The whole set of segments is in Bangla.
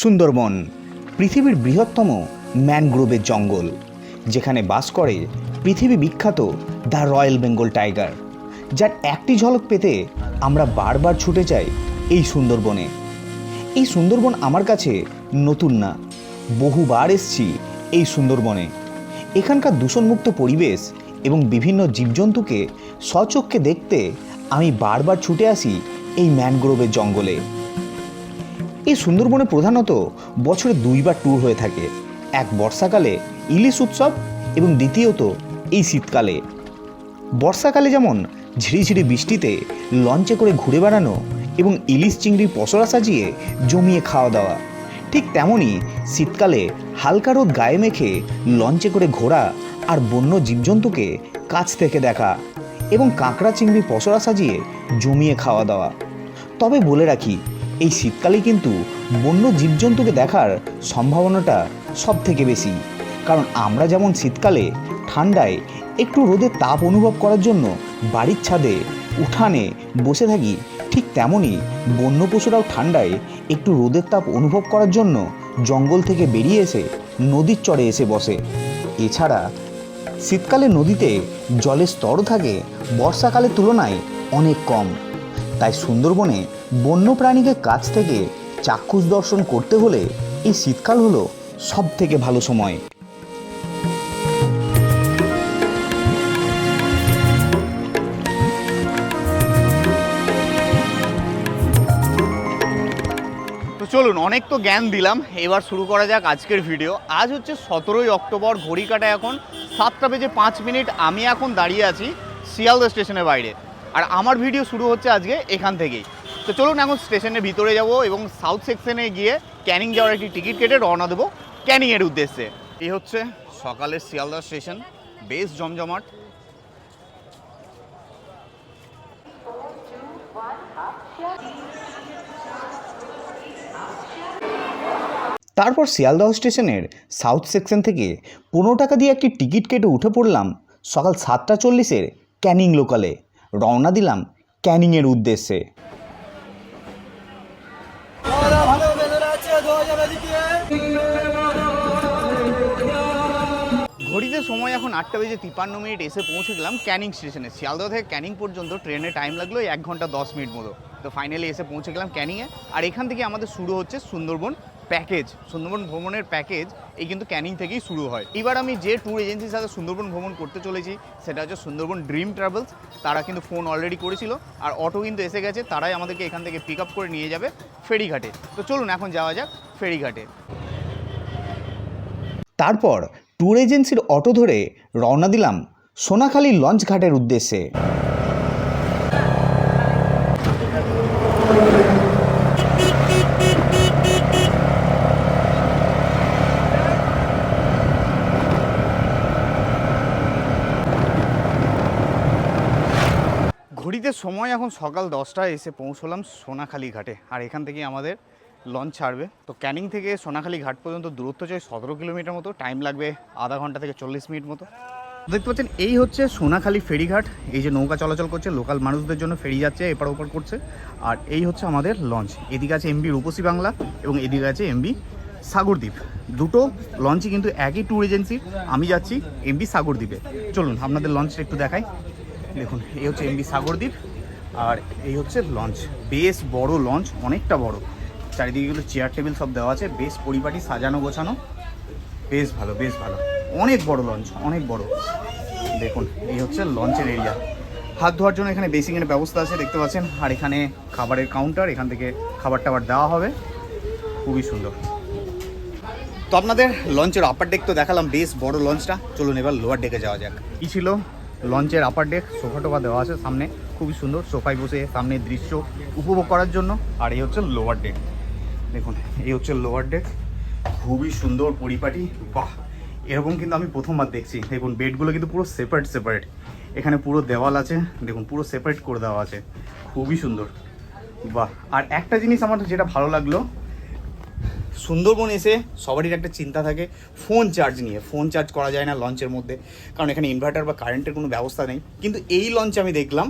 সুন্দরবন, পৃথিবীর বৃহত্তম ম্যানগ্রোভের জঙ্গল, যেখানে বাস করে পৃথিবী বিখ্যাত দ্য রয়্যাল বেঙ্গল টাইগার, যার একটি ঝলক পেতে আমরা বারবার ছুটে যাই এই সুন্দরবনে। এই সুন্দরবন আমার কাছে নতুন না। বহুবার এসছি এই সুন্দরবনে। এখানকার দূষণমুক্ত পরিবেশ এবং বিভিন্ন জীবজন্তুকে স্বচক্ষে দেখতে আমি বারবার ছুটে আসি এই ম্যানগ্রোভের জঙ্গলে। এই সুন্দরবনে প্রধানত বছরে দুইবার ট্যুর হয়ে থাকে। এক বর্ষাকালে ইলিশ উৎসব এবং দ্বিতীয়ত এই শীতকালে। বর্ষাকালে যেমন ঝিরিঝিরি বৃষ্টিতে লঞ্চে করে ঘুরে বেড়ানো এবং ইলিশ চিংড়ির পসরা সাজিয়ে জমিয়ে খাওয়া দাওয়া। ঠিক তেমনই শীতকালে হালকা রোদ গায়ে মেখে লঞ্চে করে ঘোরা আর বন্য জীবজন্তুকে কাছ থেকে দেখা এবং কাঁকড়া চিংড়ি পসরা সাজিয়ে জমিয়ে খাওয়া দাওয়া। তবে বলে রাখি, এই শীতকালে কিন্তু বন্য জীবজন্তুকে দেখার সম্ভাবনাটা সব থেকে বেশি। কারণ আমরা যেমন শীতকালে ঠান্ডায় একটু রোদের তাপ অনুভব করার জন্য বাড়ির ছাদে, উঠানে বসে থাকি ঠিক তেমনই বন্য পশুরাও ঠান্ডায় একটু রোদের তাপ অনুভব করার জন্য জঙ্গল থেকে বেরিয়ে এসে নদীর চড়ে এসে বসে। এছাড়া শীতকালে নদীতে জলের স্তর থাকে, বর্ষাকালের তুলনায় অনেক কম। তাই সুন্দরবনে বন্য প্রাণীকে কাছ থেকে চাক্ষুষ দর্শন করতে হলে এই শীতকাল হলো সব থেকে ভালো সময়। চলুন, অনেক তো জ্ঞান দিলাম। এবার শুরু করা যাক আজকের ভিডিও আজ হচ্ছে সতেরোই অক্টোবর, ঘড়ি কাটা এখন সাতটা বেজে পাঁচ মিনিট। আমি এখন দাঁড়িয়ে আছি শিয়ালদা স্টেশনের বাইরে। আর আমার ভিডিও শুরু হচ্ছে আজকে এখান থেকেই। তো চলুন এখন স্টেশনের ভিতরে যাব এবং সাউথ সেকশনে গিয়ে ক্যানিং যাওয়ার একটি টিকিট কেটে রওনা দেবো ক্যানিংয়ের উদ্দেশ্যে। এই হচ্ছে সকালের শিয়ালদা স্টেশন, বেশ জমজমাট। তারপর শিয়ালদহ স্টেশনের সাউথ সেকশন থেকে পনেরো টাকা দিয়ে একটি টিকিট কেটে উঠে পড়লাম সকাল সাতটা চল্লিশের ক্যানিং লোকালে। রওনা দিলাম ক্যানিংয়ের উদ্দেশ্যে। ঘড়িতে সময় এখন আটটা বেজে তিপ্পান্ন মিনিট এসে পৌঁছে গেলাম ক্যানিং স্টেশনে। শিয়ালদহ থেকে ক্যানিং পর্যন্ত ট্রেনে টাইম লাগল এক ঘণ্টা দশ মিনিট মতো। তো ফাইনালি এসে পৌঁছে গেলাম ক্যানিংয়ে। আর এখান থেকে আমাদের শুরু হচ্ছে সুন্দরবন প্যাকেজ সুন্দরবন ভ্রমণের প্যাকেজ এই কিন্তু ক্যানিং থেকেই শুরু হয়। এবার আমি যে ট্যুর এজেন্সির সাথে সুন্দরবন ভ্রমণ করতে চলেছি, সেটা হচ্ছে সুন্দরবন ড্রিম ট্রাভেলস তারা কিন্তু ফোন অলরেডি করেছিল, আর অটো কিন্তু এসে গেছে, তারাই আমাদেরকে এখান থেকে পিক আপ করে নিয়ে যাবে ফেরিঘাটে। তো চলুন এখন যাওয়া যাক ফেরিঘাটে। তারপর ট্যুর এজেন্সির অটো ধরে রওনা দিলাম সোনাখালী লঞ্চ ঘাটের উদ্দেশ্যে। ঘড়িতে সময় এখন সকাল দশটায় এসে পৌঁছলাম সোনাখালী ঘাটে। আর এখান থেকে আমাদের লঞ্চ ছাড়বে। তো ক্যানিং থেকে সোনাখালী ঘাট পর্যন্ত দূরত্ব চাই সতেরো কিলোমিটার মতো। টাইম লাগবে আধা ঘণ্টা থেকে চল্লিশ মিনিট মতো। দেখতে পাচ্ছেন, এই হচ্ছে সোনাখালী ফেরিঘাট। এই যে নৌকা চলাচল করছে লোকাল মানুষদের জন্য ফেরি যাচ্ছে, এপার ওপার করছে। আর এই হচ্ছে আমাদের লঞ্চ এদিকে আছে এমবি রূপসী বাংলা এবং এদিকে আছে এমবি সাগরদ্বীপ। দুটো লঞ্চই কিন্তু একই ট্যুর এজেন্সি আমি যাচ্ছি এমবি সাগরদ্বীপে। চলুন, আপনাদের লঞ্চটা একটু দেখাই। দেখুন, এই হচ্ছে এমবি সাগরদ্বীপ, আর এই হচ্ছে লঞ্চ। বেশ বড় লঞ্চ, অনেকটা বড়। চারিদিকে চেয়ার টেবিল সব দেওয়া আছে, বেশ পরিপাটি, সাজানো, গোছানো। বেশ ভালো বেশ ভালো। অনেক বড় লঞ্চ, অনেক বড়। দেখুন, এই হচ্ছে লঞ্চের এরিয়া হাত ধোয়ার জন্য এখানে বেসিংয়ের ব্যবস্থা আছে, দেখতে পাচ্ছেন। আর এখানে খাবারের কাউন্টার এখান থেকে খাবার টাবার দেওয়া হবে। খুবই সুন্দর। তো আপনাদের লঞ্চের আপার ডেক তো দেখালাম, বেশ বড় লঞ্চটা। চলুন এবার লোয়ার ডেকে যাওয়া যাক। কি ছিল? লঞ্চের আপার ডেক সোফা টোফা দেওয়া আছে সামনে। খুবই সুন্দর, সোফায় বসে সামনে দৃশ্য উপভোগ করার জন্য। আর এই হচ্ছে লোয়ার ডেক দেখুন, এই হচ্ছে লোয়ার ডেক খুবই সুন্দর পরিপাটি। বাহ! এরকম কিন্তু আমি প্রথমবার দেখছি। দেখুন, বেডগুলো কিন্তু পুরো সেপারেট সেপারেট এখানে পুরো দেওয়াল আছে। দেখুন, পুরো সেপারেট করে দেওয়া আছে। খুবই সুন্দর। বাহ! আর একটা জিনিস আমার যেটা ভালো লাগল সুন্দরবন এসে সবারই একটা চিন্তা থাকে ফোন চার্জ নিয়ে। ফোন চার্জ করা যায় না লঞ্চের মধ্যে, কারণ এখানে ইনভার্টার বা কারেন্টের কোনো ব্যবস্থা নেই। কিন্তু এই লঞ্চে আমি দেখলাম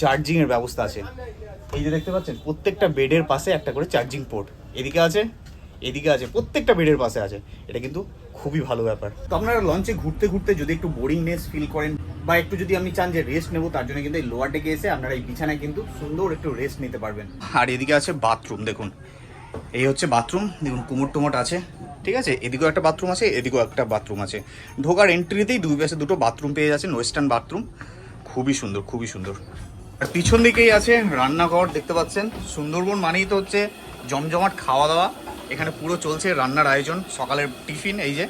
চার্জিংয়ের ব্যবস্থা আছে। এই যে দেখতে পাচ্ছেন, প্রত্যেকটা বেডের পাশে একটা করে চার্জিং পোর্ট এদিকে আছে এদিকে আছে, প্রত্যেকটা বেডের পাশে আছে। এটা কিন্তু খুবই ভালো ব্যাপার। তো আপনারা লঞ্চে ঘুরতে ঘুরতে যদি একটু বোরিংনেস ফিল করেন, বা একটু যদি আপনি চান যে রেস্ট নেব, তার জন্য কিন্তু এই লোয়ার ডেকে এসে আপনারা এই বিছানায় কিন্তু সুন্দর একটু রেস্ট নিতে পারবেন। আর এদিকে আছে বাথরুম দেখুন। এই হচ্ছে বাথরুম, দেখুন কুমোট টুমোট আছে, ঠিক আছে? এদিকেও একটা বাথরুম আছে, এদিকেও একটা বাথরুম আছে। ঢোকার এন্ট্রিতেই দুই পাশে দুটো বাথরুম পেয়ে যাচ্ছেন ওয়েস্টার্ন বাথরুম খুবই সুন্দর খুবই সুন্দর। আর পিছন দিকেই আছে রান্নাঘর, দেখতে পাচ্ছেন? সুন্দরবন মানেই তো হচ্ছে জমজমাট খাওয়া দাওয়া এখানে পুরো চলছে রান্নার আয়োজন, সকালের টিফিন, এই যে।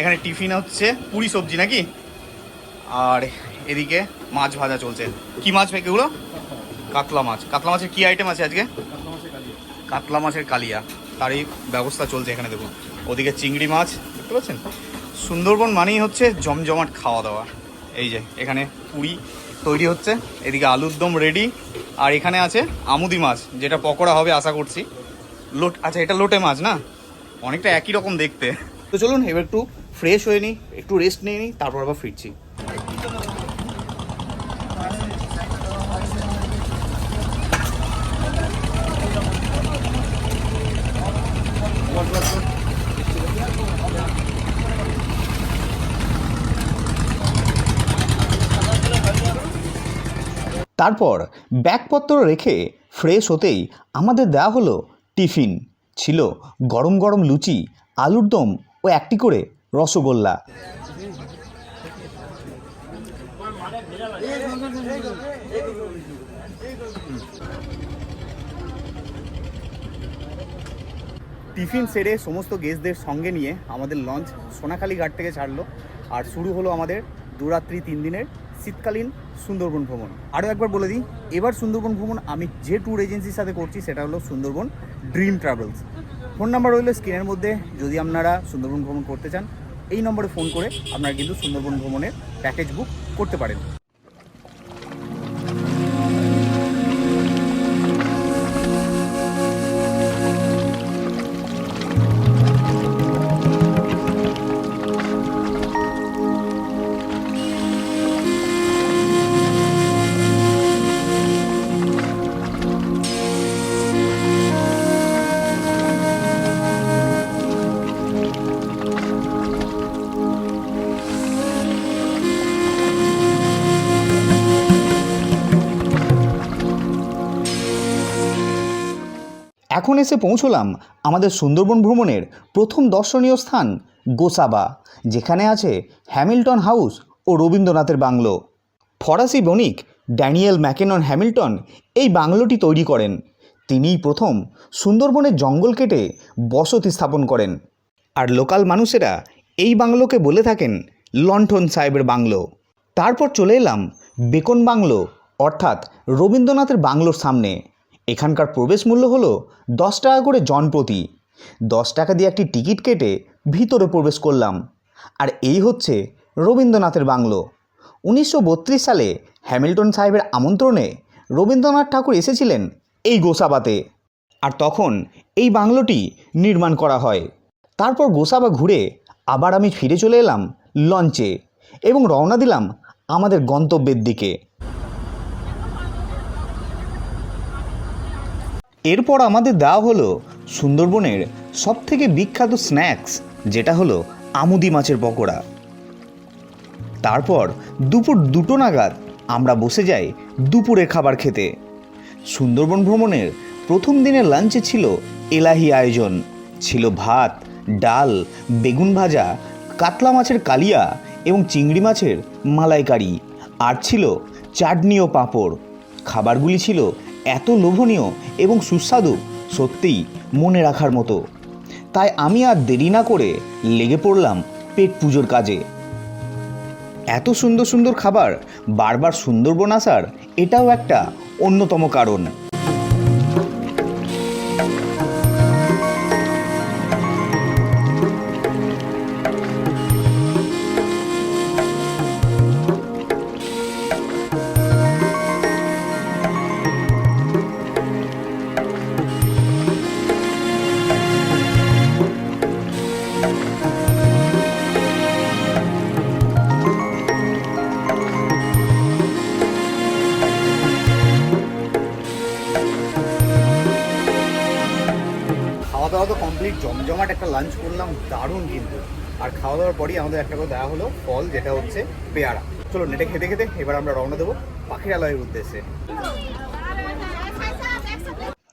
এখানে টিফিন হচ্ছে পুরি সবজি নাকি? আর এদিকে মাছ ভাজা চলছে। কি মাছ এগুলো? কাতলা মাছ। কাতলা মাছের কি আইটেম আছে আজকে? কাতলা মাছের কালিয়া, তারই ব্যবস্থা চলছে এখানে, দেখুন। ওদিকে চিংড়ি মাছ, দেখতে পাচ্ছেন? সুন্দরবন মানেই হচ্ছে জমজমাট খাওয়া দাওয়া। এই যে, এখানে পুরি তৈরি হচ্ছে, এদিকে আলুর দম রেডি আর এখানে আছে আমুদি মাছ, যেটা পকোড়া হবে আশা করছি। লোট আচ্ছা এটা লোটে মাছ না? অনেকটা একই রকম দেখতে। তো চলুন, এবার একটু ফ্রেশ হয়ে নিই, একটু রেস্ট নিয়ে নিই, তারপর আবার ফিরছি। তারপর ব্যাগপত্র রেখে ফ্রেশ হতেই আমাদের দেওয়া হলো টিফিন। ছিল গরম গরম লুচি, আলুর দম ও একটি করে রসগোল্লা। টিফিন সেরে সমস্ত গেস্টদের সঙ্গে নিয়ে আমাদের লঞ্চ সোনাখালী ঘাট থেকে ছাড়লো। আর শুরু হলো আমাদের দুরাত্রি তিন দিনের শীতকালীন সুন্দরবন ভ্রমণ। আরও একবার বলে দিই, এবার সুন্দরবন ভ্রমণ আমি যে ট্যুর এজেন্সির সাথে করছি সেটা হলো Sundarban Dream Travels phone number রইল স্ক্রিনের মধ্যে, যদি আপনারা সুন্দরবন ভ্রমণ করতে চান, এই নম্বরে ফোন করে আপনারা কিন্তু সুন্দরবন ভ্রমণের প্যাকেজ বুক করতে পারেন। এখন এসে পৌঁছলাম আমাদের সুন্দরবন ভ্রমণের প্রথম দর্শনীয় স্থান, গোসাবা, যেখানে আছে হ্যামিল্টন হাউস ও রবীন্দ্রনাথের বাংলো। ফরাসি বণিক ড্যানিয়েল ম্যাকেনন হ্যামিল্টন এই বাংলোটি তৈরি করেন। তিনিই প্রথম সুন্দরবনের জঙ্গল কেটে বসতি স্থাপন করেন। আর লোকাল মানুষেরা এই বাংলোকে বলে থাকেন লণ্ঠন সাহেবের বাংলো। তারপর চলে এলাম বেকন বাংলো, অর্থাৎ রবীন্দ্রনাথের বাংলোর সামনে। এখানকার প্রবেশ মূল্য হলো দশ টাকা করে জনপ্রতি। দশ টাকা দিয়ে একটি টিকিট কেটে ভিতরে প্রবেশ করলাম। আর এই হচ্ছে রবীন্দ্রনাথের বাংলো। উনিশশো বত্রিশ সালে হ্যামিল্টন সাহেবের আমন্ত্রণে রবীন্দ্রনাথ ঠাকুর এসেছিলেন এই গোসাবাতে। আর তখন এই বাংলোটি নির্মাণ করা হয়। তারপর গোসাবা ঘুরে আবার আমি ফিরে চলে এলাম লঞ্চে এবং রওনা দিলাম আমাদের গন্তব্যের দিকে। এরপর আমাদের দেওয়া হলো সুন্দরবনের সবথেকে বিখ্যাত স্ন্যাক্স, যেটা হলো আমুদি মাছের পকোড়া। তারপর দুপুর দুটো নাগাদ আমরা বসে যাই দুপুরে খাবার খেতে। সুন্দরবন ভ্রমণের প্রথম দিনের লাঞ্চে ছিল এলাহি আয়োজন। ছিল ভাত, ডাল, বেগুন ভাজা, কাতলা মাছের কালিয়া এবং চিংড়ি মাছের মালাইকারি। আর ছিল চাটনি ও পাঁপড়। খাবারগুলি ছিল এত লোভনীয় এবং সুস্বাদু, সত্যিই মনে রাখার মতো। তাই আমি আর দেরি না করে লেগে পড়লাম পেট পুজোর কাজে। এত সুন্দর সুন্দর খাবার বারবার সুন্দরবন আসার এটাও একটা অন্যতম কারণ। পরই আমাদের একটা করে দেওয়া হলো ফল, যেটা হচ্ছে পেয়ারা। চলো নেটে খেতে খেতে এবার আমরা রওনা দেবো পাখিরালয়ের উদ্দেশ্যে।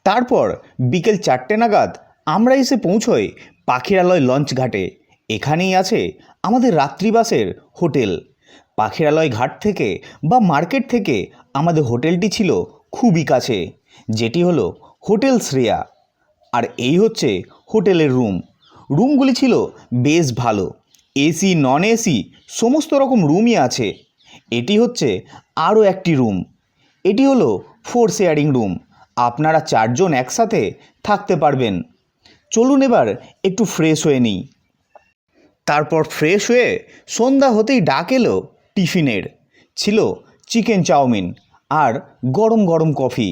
তারপর বিকেল চারটে নাগাদ আমরা এসে পৌঁছই পাখিরালয় লঞ্চ ঘাটে। এখানেই আছে আমাদের রাত্রিবাসের হোটেল। পাখিরালয় ঘাট থেকে বা মার্কেট থেকে আমাদের হোটেলটি ছিল খুবই কাছে, যেটি হলো হোটেল শ্রেয়া। আর এই হচ্ছে হোটেলের রুম। রুমগুলি ছিল বেশ ভালো। এসি নন এসি সমস্ত রকম রুমই আছে। এটি হচ্ছে আরও একটি রুম এটি হলো ফোর শেয়ারিং রুম আপনারা চারজন একসাথে থাকতে পারবেন। চলুন এবার একটু ফ্রেশ হয়ে নিই। তারপর ফ্রেশ হয়ে সন্ধ্যা হতেই ডাক এলো টিফিনের। ছিল চিকেন চাউমিন আর গরম গরম কফি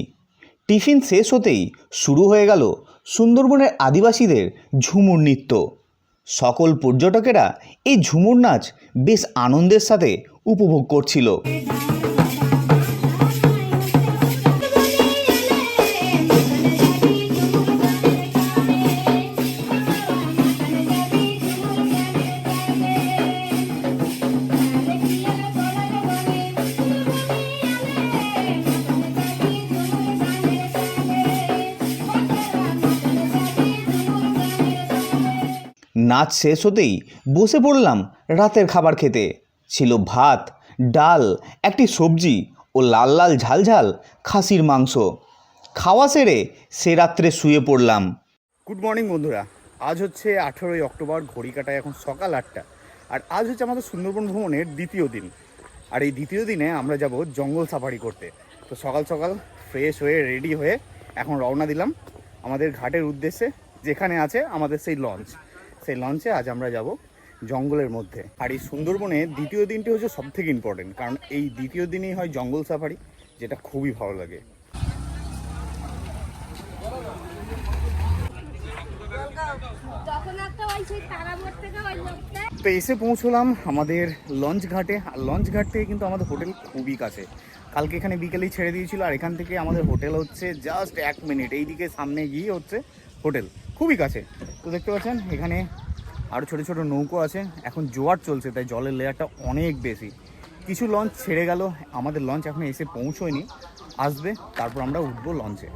টিফিন শেষ হতেই শুরু হয়ে গেল সুন্দরবনের আদিবাসীদের ঝুমুর নৃত্য। সকল পর্যটকেরা এই ঝুমুর নাচ বেশ আনন্দের সাথে উপভোগ করছিল। নাচ শেষ হতেই বসে পড়লাম রাতের খাবার খেতে। ছিল ভাত, ডাল, একটি সবজি ও লাল লাল ঝাল ঝাল খাসির মাংস। খাওয়া সেরে সে রাত্রে শুয়ে পড়লাম। গুড মর্নিং বন্ধুরা। আজ হচ্ছে আঠেরোই অক্টোবর, ঘড়ি কাটায় এখন সকাল আটটা। আর আজ হচ্ছে আমাদের সুন্দরবন ভ্রমণের দ্বিতীয় দিন। আর এই দ্বিতীয় দিনে আমরা যাব জঙ্গল সাফারি করতে। তো সকাল সকাল ফ্রেশ হয়ে রেডি হয়ে এখন রওনা দিলাম আমাদের ঘাটের উদ্দেশ্যে, যেখানে আছে আমাদের সেই লঞ্চ সেই লঞ্চে আজ আমরা যাব জঙ্গলের মধ্যে। আর এই সুন্দরবনে দ্বিতীয় দিনটি হচ্ছে সব থেকে ইম্পর্টেন্ট কারণ এই দ্বিতীয় দিনেই হয় জঙ্গল সাফারি যেটা খুবই ভালো লাগে। তো এসে পৌঁছলাম আমাদের লঞ্চ ঘাটে। আর লঞ্চ ঘাট থেকে কিন্তু আমাদের হোটেল খুবই কাছে। কালকে এখানে বিকেলেই ছেড়ে দিয়েছিল, আর এখান থেকে আমাদের হোটেল হচ্ছে জাস্ট এক মিনিট এইদিকে সামনে গিয়ে হচ্ছে হোটেল, খুবই কাছে। তো দেখতে পাচ্ছেন, এখানে আরও ছোটো ছোটো নৌকো আছে। এখন জোয়ার চলছে, তাই জলের লেয়ারটা অনেক বেশি। কিছু লঞ্চ ছেড়ে গেল, আমাদের লঞ্চ এখন এসে পৌঁছয়নি। আসবে, তারপর আমরা উঠবো লঞ্চে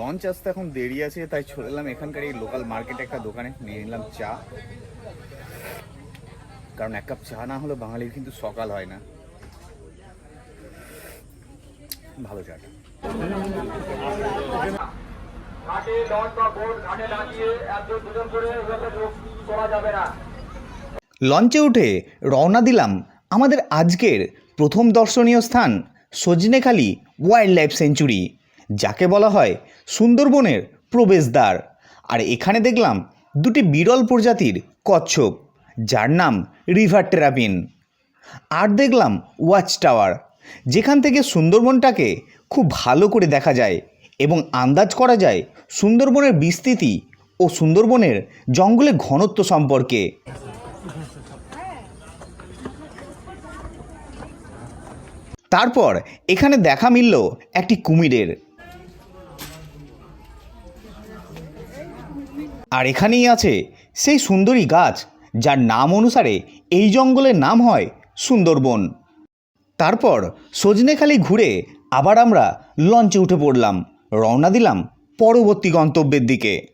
লঞ্চ আসতে এখন দেরি আছে, তাই এলাম এখানকার এই লোকাল মার্কেটে একটা দোকানে। নিয়ে নিলাম চা। কারণ এক কাপ চা না হলে বাঙালির কিন্তু সকাল হয় না। ভালো চাটা। ঘাটে লঞ্চ বা বোট ঘাটে দাঁড়িয়ে একজন দুজন করে এভাবে যাবে না। লঞ্চে উঠে রওনা দিলাম আমাদের আজকের প্রথম দর্শনীয় স্থান সজনেখালি ওয়াইল্ড লাইফ সেঞ্চুরি যাকে বলা হয় সুন্দরবনের প্রবেশদ্বার। আর এখানে দেখলাম দুটি বিরল প্রজাতির কচ্ছপ। যার নাম রিভার টেরাপিন আর দেখলাম ওয়াচ টাওয়ার যেখান থেকে সুন্দরবনটাকে খুব ভালো করে দেখা যায় এবং আন্দাজ করা যায় সুন্দরবনের বিস্তৃতি ও সুন্দরবনের জঙ্গলের ঘনত্ব সম্পর্কে। তারপর এখানে দেখা মিলল একটি কুমিরের। আর এখানেই আছে সেই সুন্দরী গাছ যার নাম অনুসারে এই জঙ্গলের নাম হয় সুন্দরবন। তারপর সজনেখালি ঘুরে আবার আমরা লঞ্চে উঠে পড়লাম, রওনা দিলাম পরবর্তী গন্তব্যের দিকে।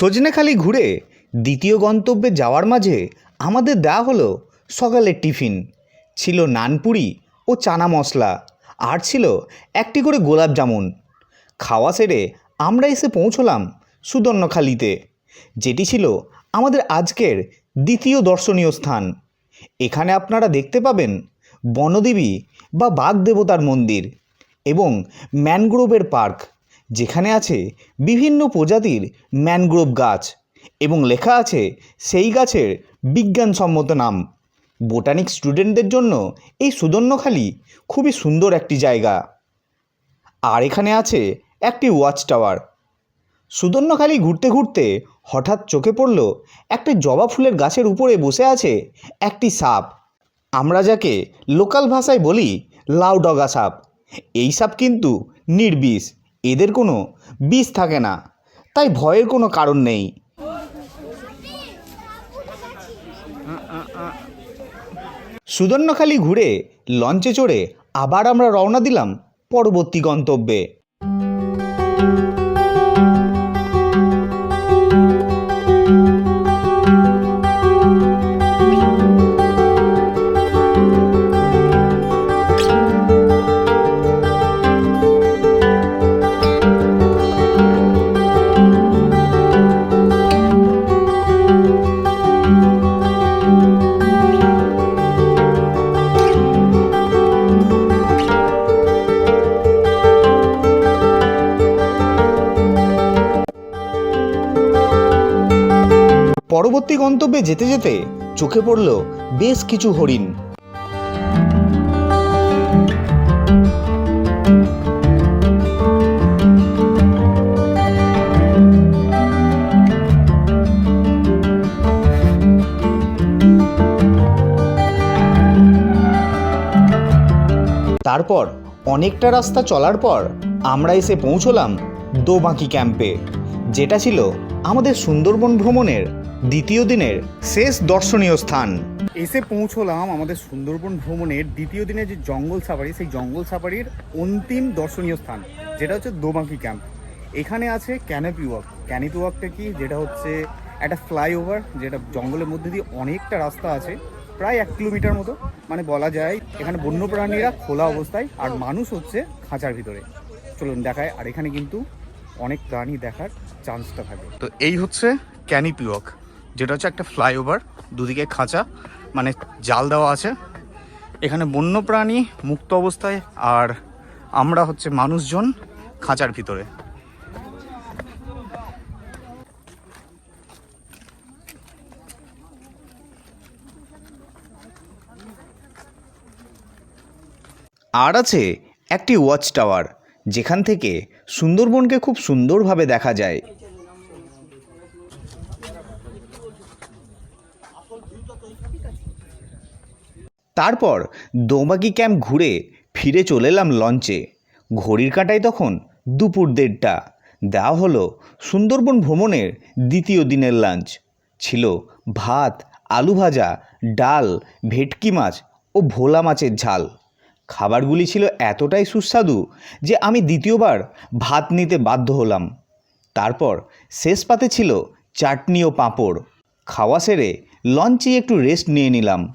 সজনেখালি ঘুরে দ্বিতীয় গন্তব্যে যাওয়ার মাঝে আমাদের দেওয়া হলো সকালের টিফিন। ছিল নানপুরি ও চানা মশলা। আর ছিল একটি করে গোলাপ জামুন। খাওয়া সেরে আমরা এসে পৌঁছলাম সুদর্ণখালিতে, যেটি ছিল আমাদের আজকের দ্বিতীয় দর্শনীয় স্থান। এখানে আপনারা দেখতে পাবেন বনদেবী বা বাঘ দেবতার মন্দির এবং ম্যানগ্রোভের পার্ক। যেখানে আছে বিভিন্ন প্রজাতির ম্যানগ্রোভ গাছ এবং লেখা আছে সেই গাছের বিজ্ঞানসম্মত নাম। বোটানিক স্টুডেন্টদের জন্য এই সুদর্ণখালি খুবই সুন্দর একটি জায়গা। আর এখানে আছে একটি ওয়াচ টাওয়ার সুদর্ণখালি ঘুরতে ঘুরতে হঠাৎ চোখে পড়ল একটা জবা ফুলের গাছের উপরে বসে আছে একটি সাপ। আমরা যাকে লোকাল ভাষায় বলি লাউডগা সাপ। এই সাপ কিন্তু নির্বিষ। এদের কোনো বিষ থাকে না। তাই ভয়ের কোনো কারণ নেই। সুদর্ণখালি ঘুরে লঞ্চে চড়ে আবার আমরা রওনা দিলাম পরবর্তী গন্তব্যে। পরবর্তী গন্তব্যে যেতে যেতে চোখে পড়ল বেশ কিছু হরিণ। তারপর অনেকটা রাস্তা চলার পর আমরা এসে পৌঁছলাম দোবাঁকি ক্যাম্পে, যেটা ছিল আমাদের সুন্দরবন ভ্রমণের দ্বিতীয় দিনের শেষ দর্শনীয় স্থান। এসে পৌঁছলাম আমাদের সুন্দরবন ভ্রমণের দ্বিতীয় দিনে যে জঙ্গল সাফারি সেই জঙ্গল সাফারির অন্তিম দর্শনীয় স্থান যেটা হচ্ছে দোবাঁকি ক্যাম্প। এখানে আছে ক্যানেপি ওয়াক ক্যানেপি ওয়াকটা কি? যেটা হচ্ছে একটা ফ্লাইওভার যেটা জঙ্গলের মধ্যে দিয়ে অনেকটা রাস্তা আছে প্রায় এক কিলোমিটার মতো। মানে বলা যায় এখানে বন্যপ্রাণীরা খোলা অবস্থায় আর মানুষ হচ্ছে খাঁচার ভিতরে। চলুন দেখায় আর এখানে কিন্তু অনেক প্রাণী দেখার চান্সটা থাকে। তো এই হচ্ছে ক্যানিপি ওয়াক যেটা হচ্ছে একটা ফ্লাইওভার, দুদিকে খাঁচা মানে জাল দেওয়া আছে। এখানে বন্যপ্রাণী মুক্ত অবস্থায় আর আমরা হচ্ছে মানুষজন খাঁচার ভিতরে। আর আছে একটি ওয়াচ টাওয়ার যেখান থেকে সুন্দরবনকে খুব সুন্দরভাবে দেখা যায়। তারপর দোবাকি ক্যাম্প ঘুরে ফিরে চলে এলাম লঞ্চে। ঘড়ির কাঁটায় তখন দুপুর দেড়টা। দেওয়া হলো সুন্দরবন ভ্রমণের দ্বিতীয় দিনের লাঞ্চ। ছিল ভাত, আলু ভাজা, ডাল, ভেটকি মাছ ও ভোলা মাছের ঝাল। খাবারগুলি ছিল এতটাই সুস্বাদু যে আমি দ্বিতীয়বার ভাত নিতে বাধ্য হলাম। তারপর শেষ পাতে ছিল চাটনি ও পাঁপড়। খাওয়া সেরে লঞ্চে একটু রেস্ট নিয়ে নিলাম।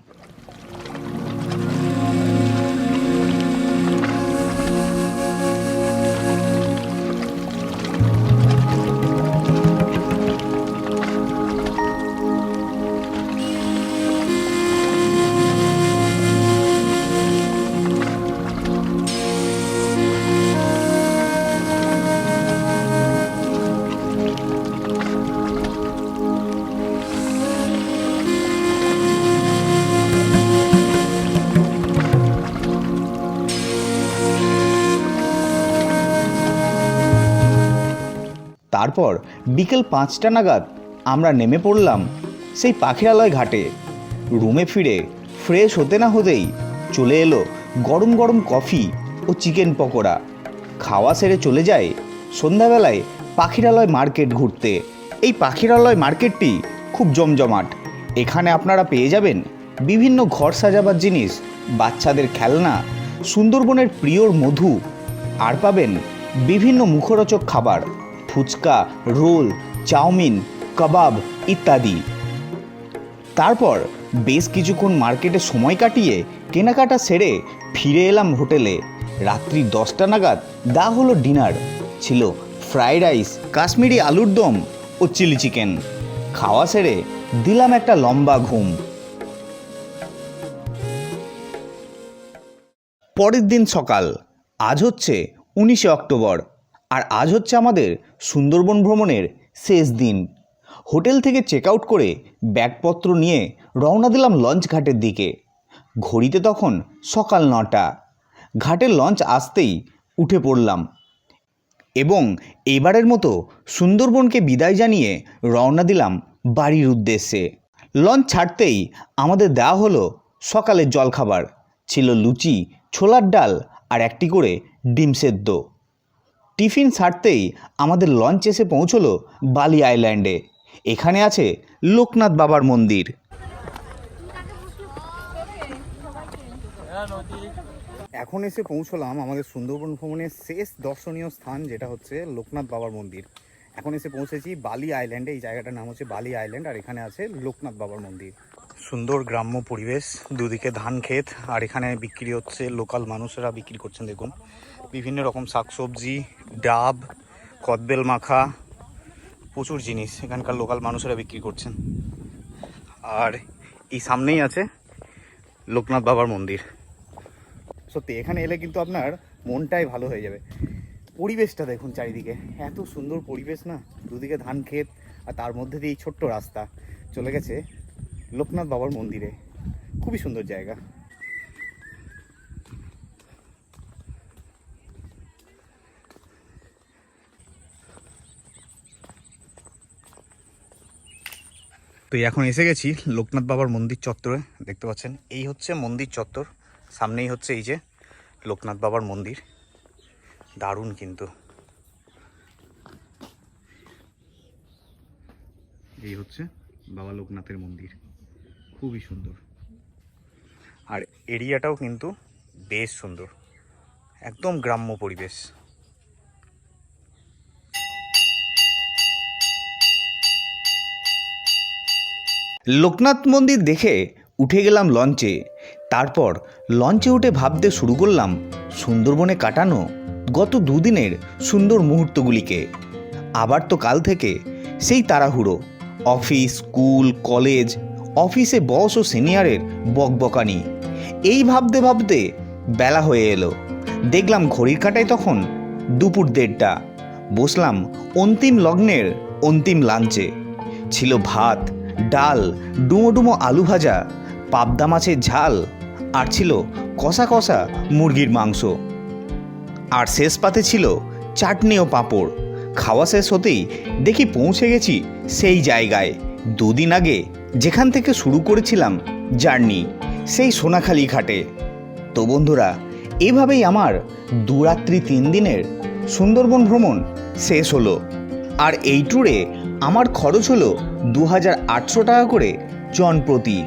তারপর বিকেল পাঁচটা নাগাদ আমরা নেমে পড়লাম সেই পাখিরালয় ঘাটে। রুমে ফিরে ফ্রেশ হতে না হতেই চলে এলো গরম গরম কফি ও চিকেন পকোড়া। খাওয়া সেরে চলে যায় সন্ধ্যাবেলায় পাখিরালয় মার্কেট ঘুরতে। এই পাখিরালয় মার্কেটটি খুব জমজমাট। এখানে আপনারা পেয়ে যাবেন বিভিন্ন ঘর সাজাবার জিনিস, বাচ্চাদের খেলনা, সুন্দরবনের প্রিয়র মধু। আর পাবেন বিভিন্ন মুখরোচক খাবার। ফুচকা, রোল, চাউমিন, কাবাব ইত্যাদি। তারপর বেশ কিছুক্ষণ মার্কেটে সময় কাটিয়ে কেনাকাটা সেরে ফিরে এলাম হোটেলে। রাত্রি দশটা নাগাদ দা হলো ডিনার, ছিল ফ্রাইড রাইস, কাশ্মীরি আলুর দম ও চিলি চিকেন। খাওয়া সেরে দিলাম একটা লম্বা ঘুম। পরের দিন সকাল, আজ হচ্ছে উনিশে অক্টোবর। আর আজ হচ্ছে আমাদের সুন্দরবন ভ্রমণের শেষ দিন। হোটেল থেকে চেক আউট করে ব্যাগপত্র নিয়ে রওনা দিলাম লঞ্চ ঘাটের দিকে। ঘড়িতে তখন সকাল নটা। ঘাটের লঞ্চ আসতেই উঠে পড়লাম। এবং এবারের মতো সুন্দরবনকে বিদায় জানিয়ে রওনা দিলাম বাড়ির উদ্দেশ্যে। লঞ্চ ছাড়তেই আমাদের দেওয়া হলো সকালের জলখাবার। ছিল লুচি, ছোলার ডাল আর একটি করে ডিম সেদ্ধ। টিফিন ছাড়তেই আমাদের লঞ্চ এসে পৌঁছলো বালি আইল্যান্ডে এখানে আছে লোকনাথ বাবার মন্দির। এখন এসে পৌঁছলাম আমাদের সুন্দরবন ভ্রমণের শেষ দর্শনীয় স্থান, যেটা হচ্ছে লোকনাথ বাবার মন্দির। এখন এসে পৌঁছেছি বালি আইল্যান্ডে এই জায়গাটার নাম হচ্ছে বালি আইল্যান্ড আর এখানে আছে লোকনাথ বাবার মন্দির। সুন্দর গ্রাম্য পরিবেশ, দুদিকে ধান ক্ষেত, আর এখানে বিক্রি হচ্ছে লোকাল মানুষেরা বিক্রি করছেন, দেখুন। বিভিন্ন রকম শাকসবজি, ডাব, কদবেল মাখা, প্রচুর জিনিস এখানকার লোকাল মানুষেরা বিক্রি করছেন। আর এই সামনেই আছে লোকনাথ বাবার মন্দির। সত্যি, এখানে এলে কিন্তু আপনার মনটাই ভালো হয়ে যাবে। পরিবেশটা দেখুন চারিদিকে, এত সুন্দর পরিবেশ না? দুদিকে ধান ক্ষেত আর তার মধ্যে দিয়ে এই ছোট্ট রাস্তা চলে গেছে লোকনাথ বাবার মন্দিরে। খুবই সুন্দর জায়গা। তো এখন এসে গেছি লোকনাথ বাবার মন্দির চত্বরে, দেখতে পাচ্ছেন। এই হচ্ছে মন্দির চত্বর, সামনেই হচ্ছে এই যে লোকনাথ বাবার মন্দির। দারুণ কিন্তু। এই হচ্ছে বাবা লোকনাথের মন্দির, খুবই সুন্দর। আর এরিয়াটাও কিন্তু বেশ সুন্দর, একদম গ্রাম্য পরিবেশ। লোকনাথ মন্দির দেখে উঠে গেলাম লঞ্চে। তারপর লঞ্চে উঠে ভাবতে শুরু করলাম, সুন্দরবনে কাটানো গত দুদিনের সুন্দর মুহূর্তগুলিকে। আবার তো কাল থেকে সেই তাড়াহুড়ো, অফিস, স্কুল, কলেজ, অফিসে বস ও সিনিয়রের বকবকানি। এই ভাবতে ভাবতে বেলা হয়ে এলো। দেখলাম ঘড়ির কাঁটায় তখন দুপুর দেড়টা। বসলাম অন্তিম লগ্নের অন্তিম লাঞ্চে। ছিল ভাত ডাল, ডুমো ডুমো আলু ভাজা, পাবদা মাছের ঝাল, আর ছিল কষা কষা মুরগির মাংস। আর শেষ পাতে ছিল চাটনি ও পাঁপড়। খাওয়া শেষ হতেই দেখি পৌঁছে গেছি সেই জায়গায়। দুদিন আগে যেখান থেকে শুরু করেছিলাম জার্নি, সেই সোনাখালি ঘাটে। তো বন্ধুরা, এভাবেই আমার দু রাত্রি তিন দিনের সুন্দরবন ভ্রমণ শেষ হলো। আর এই ট্যুরে আমার খরচ হলো দু হাজার আটশো টাকা করে জন প্রতি।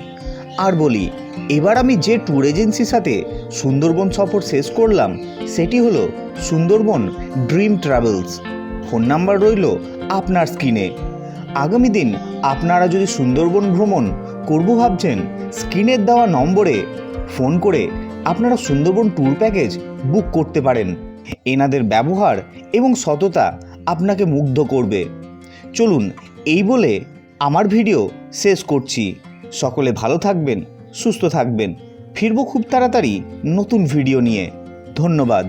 আর বলি, এবার আমি যে ট্যুর এজেন্সির সাথে সুন্দরবন সফর শেষ করলাম, সেটি হলো Sundarban Dream Travels. Phone number রইল আপনার স্ক্রিনে। আগামী দিন আপনারা যদি সুন্দরবন ভ্রমণ করব ভাবছেন স্ক্রিনের দেওয়া নম্বরে ফোন করে আপনারা সুন্দরবন ট্যুর প্যাকেজ বুক করতে পারেন। এনাদের ব্যবহার এবং সততা আপনাকে মুগ্ধ করবে। চলুন এই বলে আমার ভিডিও শেষ করছি। সকলে ভালো থাকবেন, সুস্থ থাকবেন। ফিরবো খুব তাড়াতাড়ি নতুন ভিডিও নিয়ে। ধন্যবাদ।